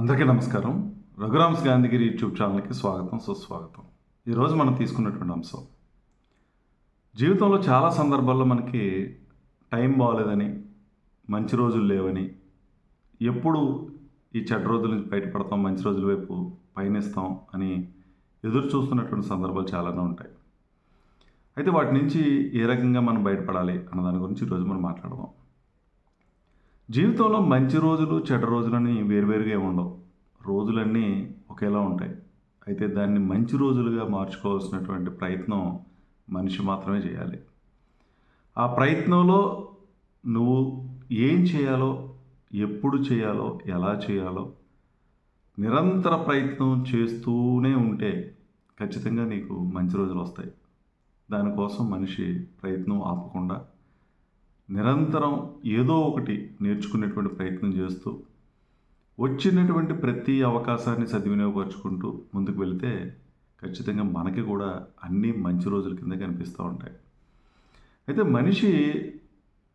అందరికీ నమస్కారం. రఘురామ్స్ గాంధీగిరి యూట్యూబ్ ఛానల్కి స్వాగతం సుస్వాగతం. ఈరోజు మనం తీసుకున్నటువంటి అంశం. జీవితంలో చాలా సందర్భాల్లో మనకి టైం బాగాలేదని మంచి రోజులు లేవని ఎప్పుడు ఈ చెడ్డ రోజుల నుంచి బయటపడతాం మంచి రోజుల వైపు పయనిస్తాం అని ఎదురు చూస్తున్నటువంటి సందర్భాలు చాలానే ఉంటాయి. అయితే వాటి నుంచి ఏ రకంగా మనం బయటపడాలి అన్న దాని గురించి ఈరోజు మనం మాట్లాడదాం. జీవితంలో మంచి రోజులు చెడ్డ రోజులని వేరువేరుగా ఉండవు రోజులన్నీ ఒకేలా ఉంటాయి. అయితే దాన్ని మంచి రోజులుగా మార్చుకోవాల్సినటువంటి ప్రయత్నం మనిషి మాత్రమే చేయాలి. ఆ ప్రయత్నంలో నువ్వు ఏం చేయాలో ఎప్పుడు చేయాలో ఎలా చేయాలో నిరంతర ప్రయత్నం చేస్తూనే ఉంటే ఖచ్చితంగా నీకు మంచి రోజులు వస్తాయి. దానికోసం మనిషి ప్రయత్నం ఆపకుండా నిరంతరం ఏదో ఒకటి నేర్చుకునేటువంటి ప్రయత్నం చేస్తూ వచ్చినటువంటి ప్రతి అవకాశాన్ని సద్వినియోగపరచుకుంటూ ముందుకు వెళితే ఖచ్చితంగా మనకి కూడా అన్నీ మంచి రోజుల కింద కనిపిస్తూ ఉంటాయి. అయితే మనిషి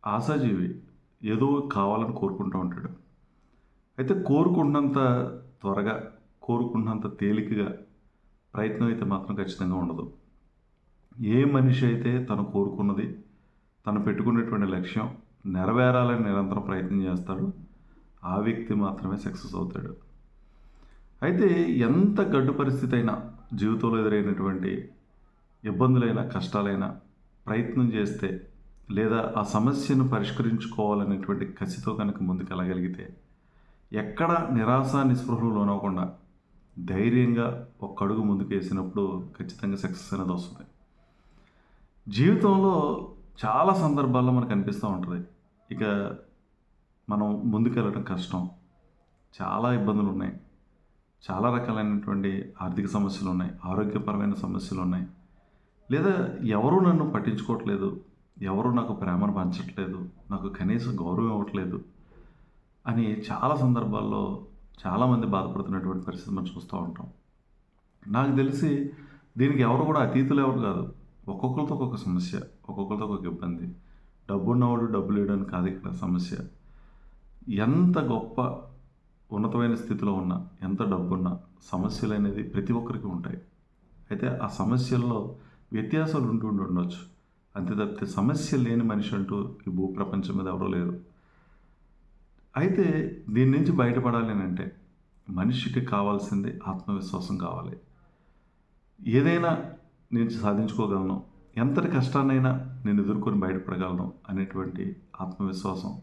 ఆశాజీవి ఏదో కావాలని కోరుకుంటూ ఉంటాడు. అయితే కోరుకున్నంత త్వరగా కోరుకున్నంత తేలికగా ప్రయత్నం అయితే మాత్రం ఖచ్చితంగా ఉండదు. ఏ మనిషి అయితే తను కోరుకున్నది తను పెట్టుకున్నటువంటి లక్ష్యం నెరవేరాలని నిరంతరం ప్రయత్నం చేస్తాడు. ఆ వ్యక్తి మాత్రమే సక్సెస్ అవుతాడు. అయితే ఎంత గడ్డు పరిస్థితి అయినా జీవితంలో ఎదురైనటువంటి ఇబ్బందులైనా కష్టాలైనా ప్రయత్నం చేస్తే లేదా ఆ సమస్యను పరిష్కరించుకోవాలనేటువంటి కసితో కనుక ముందుకు వెళ్ళగలిగితే ఎక్కడ నిరాశ నిస్పృహలు లోనవకుండా ధైర్యంగా ఒక అడుగు ముందుకు వేసినప్పుడు ఖచ్చితంగా సక్సెస్ అనేది వస్తుంది. జీవితంలో చాలా సందర్భాల్లో మనకు అనిపిస్తూ ఉంటుంది. ఇక మనం ముందుకెళ్ళడం కష్టం. చాలా ఇబ్బందులు ఉన్నాయి చాలా రకాలైనటువంటి ఆర్థిక సమస్యలు ఉన్నాయి ఆరోగ్యపరమైన సమస్యలు ఉన్నాయి లేదా ఎవరు నన్ను పట్టించుకోవట్లేదు. ఎవరు నాకు ప్రేమను పంచట్లేదు. నాకు కనీసం గౌరవం ఇవ్వట్లేదు అని చాలా సందర్భాల్లో చాలామంది బాధపడుతున్నటువంటి పరిస్థితి మనం చూస్తూ ఉంటాం. నాకు తెలిసి దీనికి ఎవరు కూడా అతీతులు ఎవరు కాదు. ఒక్కొక్కరితో ఒక్కొక్క సమస్య. ఒక్కొక్కరితో ఒక్కొక్క ఇబ్బంది. డబ్బున్నవాడు డబ్బు లేడని కాదు ఇక్కడ సమస్య. ఎంత గొప్ప ఉన్నతమైన స్థితిలో ఉన్నా ఎంత డబ్బున్నా సమస్యలు అనేది ప్రతి ఒక్కరికి ఉంటాయి. అయితే ఆ సమస్యల్లో వ్యత్యాసాలు ఉంటూ ఉండి ఉండొచ్చు. అంతే తప్పితే సమస్య లేని మనిషి అంటూ ఈ భూప్రపంచం మీద ఎవరూ లేరు. అయితే దీని నుంచి బయటపడాలి అని అంటే మనిషికి కావాల్సింది ఆత్మవిశ్వాసం కావాలి. ఏదైనా నేను సాధించుకోగలను ఎంతటి కష్టాన్నైనా నేను ఎదుర్కొని బయటపడగలను అనేటువంటి ఆత్మవిశ్వాసం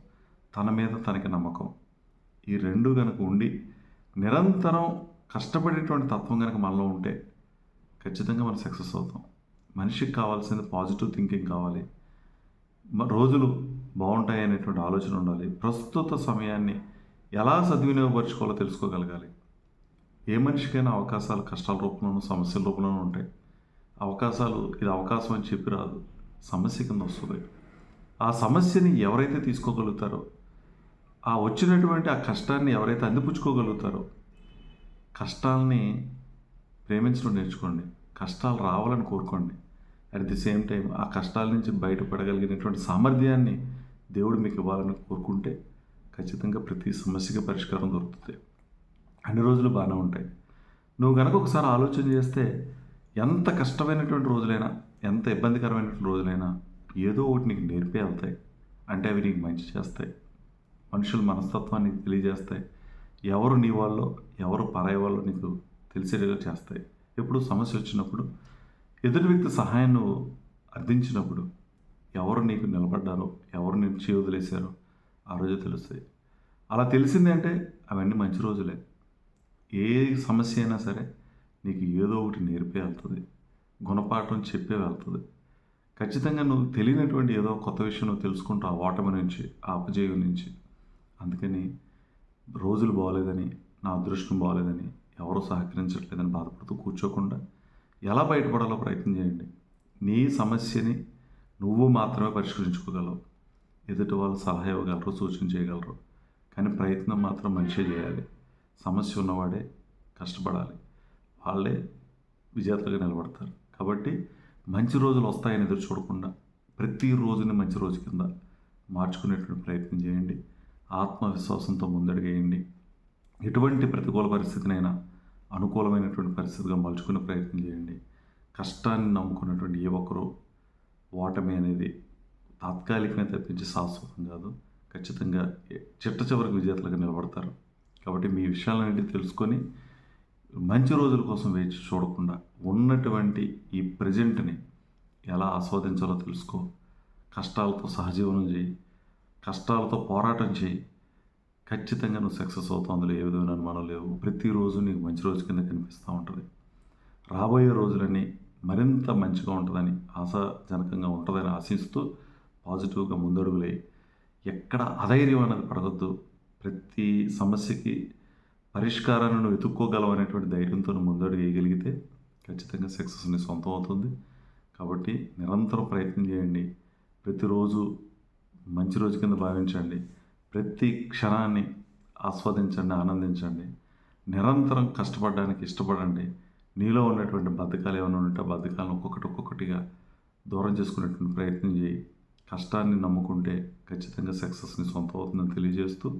తన మీద తనకి నమ్మకం. ఈ రెండు కనుక ఉండి నిరంతరం కష్టపడేటువంటి తత్వం కనుక మనలో ఉంటే ఖచ్చితంగా మనం సక్సెస్ అవుతాం. మనిషికి కావాల్సింది పాజిటివ్ థింకింగ్ కావాలి. రోజులు బాగుంటాయి అనేటువంటి ఆలోచన ఉండాలి. ప్రస్తుత సమయాన్ని ఎలా సద్వినియోగపరచుకోవాలో తెలుసుకోగలగాలి. ఏ మనిషికైనా అవకాశాలు కష్టాల రూపంలోనూ సమస్యల రూపంలోనూ ఉంటాయి అవకాశాలు ఇది అవకాశం అని చెప్పి రాదు. సమస్య కింద వస్తుంది. ఆ సమస్యని ఎవరైతే తీసుకోగలుగుతారో ఆ వచ్చినటువంటి ఆ కష్టాన్ని ఎవరైతే అందిపుచ్చుకోగలుగుతారో కష్టాలని ప్రేమించడం నేర్చుకోండి. కష్టాలు రావాలని కోరుకోండి. అట్ ది సేమ్ టైం ఆ కష్టాల నుంచి బయటపడగలిగినటువంటి సామర్థ్యాన్ని దేవుడు మీకు ఇవ్వాలని కోరుకుంటే ఖచ్చితంగా ప్రతి సమస్యకి పరిష్కారం దొరుకుతుంది. అన్ని రోజులు బాగానే ఉంటాయి. నువ్వు కనుక ఒకసారి ఆలోచన చేస్తే ఎంత కష్టమైనటువంటి రోజులైనా ఎంత ఇబ్బందికరమైనటువంటి రోజులైనా ఏదో ఒకటి నీకు నేర్పే వెళ్తాయి అంటే అవి నీకు మంచి చేస్తాయి. మనుషుల మనస్తత్వాన్ని తెలియజేస్తాయి. ఎవరు నీ వాళ్ళు ఎవరు పరాయి వాళ్ళు నీకు తెలిసేలా చేస్తాయి. ఎప్పుడు సమస్య వచ్చినప్పుడు ఎదుటి వ్యక్తి సహాయం నువ్వు అర్థించినప్పుడు ఎవరు నీకు నిలబడ్డారో ఎవరు నేను చేయి వదిలేశారో ఆ రోజు తెలుస్తాయి. అలా తెలిసింది అంటే అవన్నీ మంచి రోజులే. ఏ సమస్య అయినా సరే నీకు ఏదో ఒకటి నేర్పే వెళ్తుంది. గుణపాఠం చెప్పే వెళ్తుంది. ఖచ్చితంగా నువ్వు తెలియనటువంటి ఏదో కొత్త విషయం నువ్వు తెలుసుకుంటావు ఆ ఓటమి నుంచి ఆ అపజయం నుంచి. అందుకని రోజులు బాగోలేదని నా అదృష్టం బాగోలేదని ఎవరూ సహకరించట్లేదని బాధపడుతూ కూర్చోకుండా ఎలా బయటపడాలో ప్రయత్నం చేయండి. నీ సమస్యని నువ్వు మాత్రమే పరిష్కరించుకోగలవు. ఎదుటి వాళ్ళు సలహా ఇవ్వగలరు సూచన చేయగలరు. కానీ ప్రయత్నం మాత్రం మనిషే చేయాలి. సమస్య ఉన్నవాడే కష్టపడాలి. వాళ్ళే విజేతలుగా నిలబడతారు. కాబట్టి మంచి రోజులు వస్తాయని ఎదురు చూడకుండా ప్రతి రోజుని మంచి రోజు కింద మార్చుకునేటువంటి ప్రయత్నం చేయండి. ఆత్మవిశ్వాసంతో ముందడిగేయండి. ఎటువంటి ప్రతికూల పరిస్థితినైనా అనుకూలమైనటువంటి పరిస్థితిగా మలుచుకునే ప్రయత్నం చేయండి. కష్టాన్ని నమ్ముకున్నటువంటి ఏ ఒక్కరూ ఓటమి అనేది తాత్కాలికమే తప్పించి శాశ్వతం కాదు. ఖచ్చితంగా చిట్ట చివరికి విజేతలుగా నిలబడతారు. కాబట్టి మీ విషయాలన్నింటినీ తెలుసుకొని మంచి రోజుల కోసం వేచి చూడకుండా ఉన్నటువంటి ఈ ప్రజెంట్ని ఎలా ఆస్వాదించాలో తెలుసుకో. కష్టాలతో సహజీవనం చేయి. కష్టాలతో పోరాటం చేయి. ఖచ్చితంగా నువ్వు సక్సెస్ అవుతావు. అందులో ఏ విధమైన అనుమానం లేవు. ప్రతిరోజు నీకు మంచి రోజు కింద కనిపిస్తూ ఉంటుంది. రాబోయే రోజులన్నీ మరింత మంచిగా ఉంటుందని ఆశాజనకంగా ఉంటుందని ఆశిస్తూ పాజిటివ్గా ముందడుగులే. ఎక్కడ అధైర్యం అనేది పడవద్దు. ప్రతి సమస్యకి పరిష్కారాన్ని నువ్వు వెతుక్కోగలవు అనేటువంటి ధైర్యంతో నువ్వు వేయగలిగితే ఖచ్చితంగా సక్సెస్ నీ సొంతం అవుతుంది కాబట్టి నిరంతరం ప్రయత్నం చేయండి. ప్రతిరోజు మంచి రోజు కింద భావించండి. ప్రతి క్షణాన్ని ఆస్వాదించండి ఆనందించండి. నిరంతరం కష్టపడడానికి ఇష్టపడండి. నీలో ఉన్నటువంటి బద్ధకాలు ఏమైనా ఉంటే ఆ బద్ధకాలను ఒక్కొక్కటి ఒక్కొక్కటిగా దూరం చేసుకునేటువంటి ప్రయత్నం చేయి. కష్టాన్ని నమ్ముకుంటే ఖచ్చితంగా సక్సెస్ని సొంతం అవుతుందని తెలియజేస్తూ